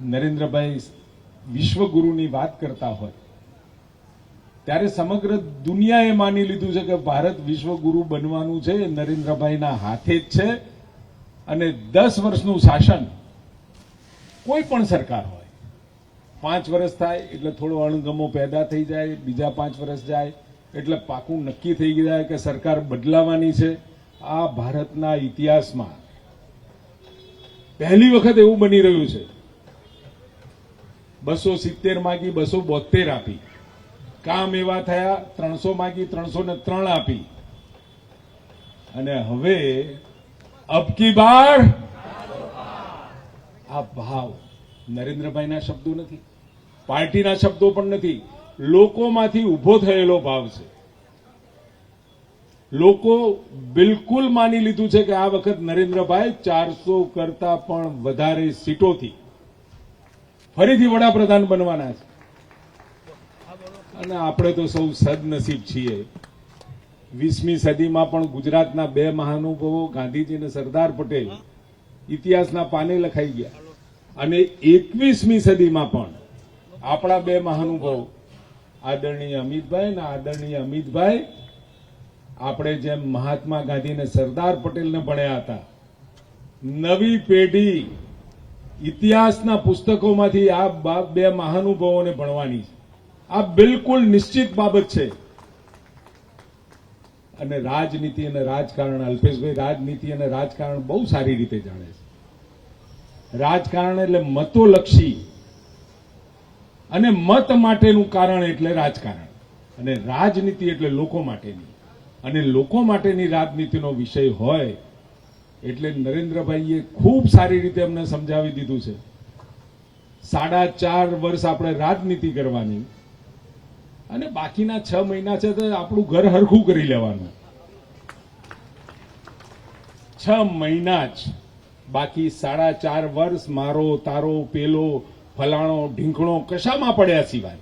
નરેન્દ્રભાઈ વિશ્વગુરુની વાત કરતા હોય, ત્યારે સમગ્ર દુનિયાએ માની લીધું છે કે ભારત વિશ્વગુરુ બનવાનું છે, નરેન્દ્રભાઈના હાથે જ છે અને દસ વર્ષનું શાસન કોઈ પણ સરકાર હોય. પાંચ વર્ષ થાય એટલે થોડો અણગમો પેદા થઈ જાય, બીજા પાંચ વર્ષ જાય એટલે પાકું નક્કી થઈ જાય કે સરકાર બદલાવાની છે. આ ભારતના ઇતિહાસમાં પહેલી વખત એવું બની રહ્યું છે બસો સિત્તેર માગી બસો બોતેર આપી. કામ એવા થયા, ત્રણસો માગી ત્રણસો ને ત્રણ આપી. અને હવે અબકી બાર? આ ભાવ નરેન્દ્રભાઈના શબ્દો નથી. પાર્ટીના શબ્દો પણ નથી. લોકોમાંથી ઊભો થયેલો ભાવ છે. લોકો બિલકુલ માની લીધું છે કે આ વખત નરેન્દ્રભાઈ ચારસો કરતા પણ વધારે સીટોથી ફરીથી વડાપ્રધાન બનવાના છે. અને આપણે તો સૌ સદનસીબ છીએ. વીસમી સદીમાં પણ ગુજરાતના બે મહાનુભવો ગાંધીજી અને સરદાર પટેલ ઇતિહાસના પાને લખાઈ ગયા. અને એકવીસમી સદીમાં પણ આપણા બે મહાનુભવ, આદરણીય અમિતભાઈ અને આદરણીય અમિતભાઈ, આપણે જેમ મહાત્મા ગાંધી અને સરદાર પટેલને ભણ્યા હતા, નવી પેઢી ઇતિહાસના પુસ્તકોમાંથી આ બે મહાનુભાવોને ભણવાની છે. આ બિલકુલ નિશ્ચિત બાબત છે. અને રાજનીતિ અને રાજકારણ, અલ્પેશભાઈ, રાજનીતિ અને રાજકારણ બહુ સારી રીતે જાણે છે. રાજકારણ એટલે મતોલક્ષી અને મત માટેનું કારણ એટલે રાજકારણ. અને રાજનીતિ એટલે લોકો માટેની. અને લોકો માટેની રાજનીતિનો વિષય હોય એટલે નરેન્દ્રભાઈએ ખૂબ સારી રીતે અમને સમજાવી દીધું છે. સાડા ચાર વર્ષ આપણે રાજનીતિ કરવાની અને બાકીના છ મહિના છે તો આપણું ઘર હરખું કરી લેવાનું. છ મહિના જ બાકી સાડા ચાર વર્ષ મારો, તારો, પેલો, ફલાણો, ઢીંકણો કશામાં પડ્યા સિવાય.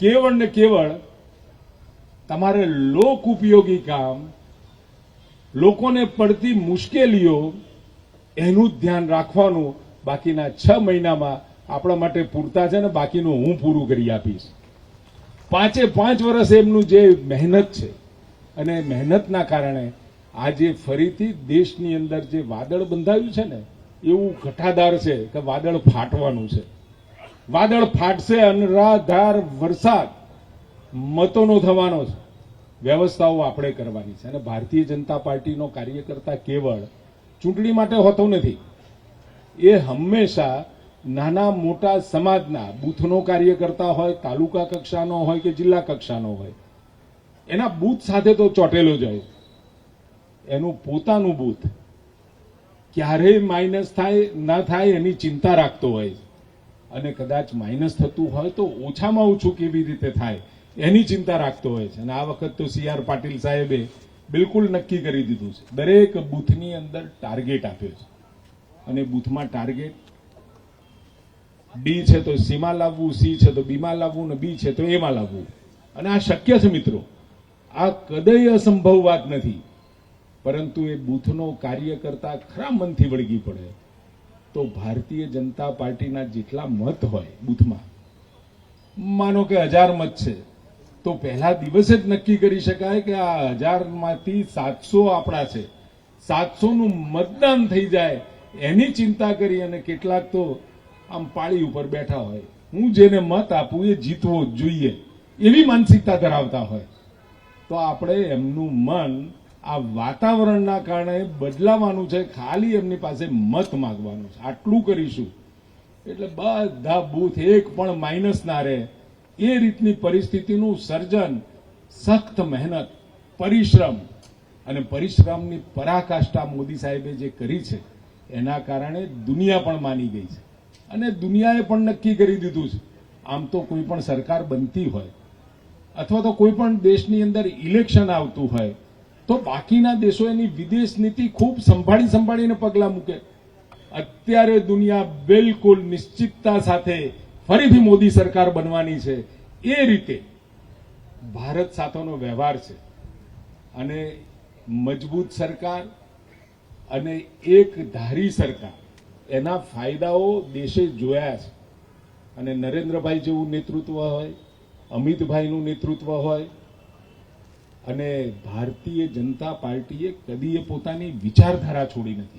કેવળ ને કેવળ તમારે લોક ઉપયોગી કામ લોકોને પડતી મુશ્કેલીઓ એનું ધ્યાન રાખવાનું બાકીના છ મહિનામાં આપણા માટે પૂરતા છે ને બાકીનું હું પૂરું કરી આપીશ. પાંચે પાંચ વર્ષ એમનું જે મહેનત છે અને મહેનતના કારણે આજે ફરીથી દેશની અંદર જે વાદળ બંધાયું છે ને, એવું ઘટાદાર છે કે વાદળ ફાટવાનું છે. વાદળ ફાટશે અનરાધાર વરસાદ મતોનો થવાનો છે. વ્યવસ્થાઓ આપણે કરવાની છે. અને ભારતીય જનતા પાર્ટીનો કાર્યકર્તા કેવળ ચૂંટણી માટે હોતો નથી. એ હંમેશા નાના મોટા સમાજના બૂથનો કાર્યકર્તા હોય, તાલુકા કક્ષાનો હોય કે જિલ્લા કક્ષાનો હોય. એના બૂથ સાથે તો ચોટેલો જાય એનું પોતાનું બૂથ ક્યારેય માઇનસ થાય, ના થાય એની ચિંતા રાખતો હોય. અને કદાચ માઇનસ થતું હોય તો ઓછામાં ઓછું કેવી રીતે થાય? એની ચિંતા રાખતો હોય છે. અને આ વખત તો સી આર પાટીલ સાહેબે બિલકુલ નક્કી કરી દીધું છે. દરેક બૂથની અંદર ટાર્ગેટ આપ્યો છે. અને બૂથમાં ટાર્ગેટ ડી છે તો સીમાં લાવવું સી છે તો બીમાં લાવવું ને બી છે તો એમાં લાવવું. અને આ શક્ય છે મિત્રો. આ કદય અસંભવ વાત નથી. પરંતુ એ બૂથનો કાર્યકર્તા ખરા મનથી વળગી પડે. તો ભારતીય જનતા પાર્ટીના જેટલા મત હોય બૂથમાં, માનો કે હજાર મત છે તો પહેલા દિવસે જ નક્કી કરી શકાય કે આ હજારમાંથી સાતસો આપણા છે. સાતસોનું મતદાન થઈ જાય, એની ચિંતા કરી અને કેટલાક તો આમ પાળી ઉપર બેઠા હોય. હું જેને મત આપું એ જીતવો જ જોઈએ, એવી માનસિકતા ધરાવતા હોય. તો આપણે એમનું મન આ વાતાવરણના કારણે બદલાવાનું છે, ખાલી એમની પાસે મત માંગવાનું છે. આટલું કરીશું. એટલે બધા બૂથ એક પણ માઇનસ ના રહે. એ રીતની પરિસ્થિતિનું સર્જન, સખ્ત મહેનત, પરિશ્રમ અને પરિશ્રમની પરાકાષ્ઠા મોદી સાહેબે જે કરી છે, એના કારણે દુનિયા પણ માની ગઈ છે. અને દુનિયાએ પણ નક્કી કરી દીધું છે. આમ તો કોઈ પણ સરકાર બનતી હોય અથવા તો કોઈ પણ દેશની અંદર ઇલેક્શન આવતું હોય, તો બાકીના દેશો એની વિદેશ નીતિ ખૂબ સંભાળી સંભાળીને પગલાં મૂકે. અત્યારે દુનિયા બિલકુલ નિશ્ચિતતા સાથે ફરીથી મોદી સરકાર બનવાની છે. એ રીતે ભારત સાથેનો વ્યવહાર છે. અને મજબૂત સરકાર અને એક ધારી સરકાર, એના ફાયદાઓ દેશે જોયા છે. અને નરેન્દ્રભાઈ જેવું નેતૃત્વ હોય, અમિતભાઈનું નેતૃત્વ હોય, અને ભારતીય જનતા પાર્ટીએ કદીએ પોતાની વિચારધારા છોડી નથી.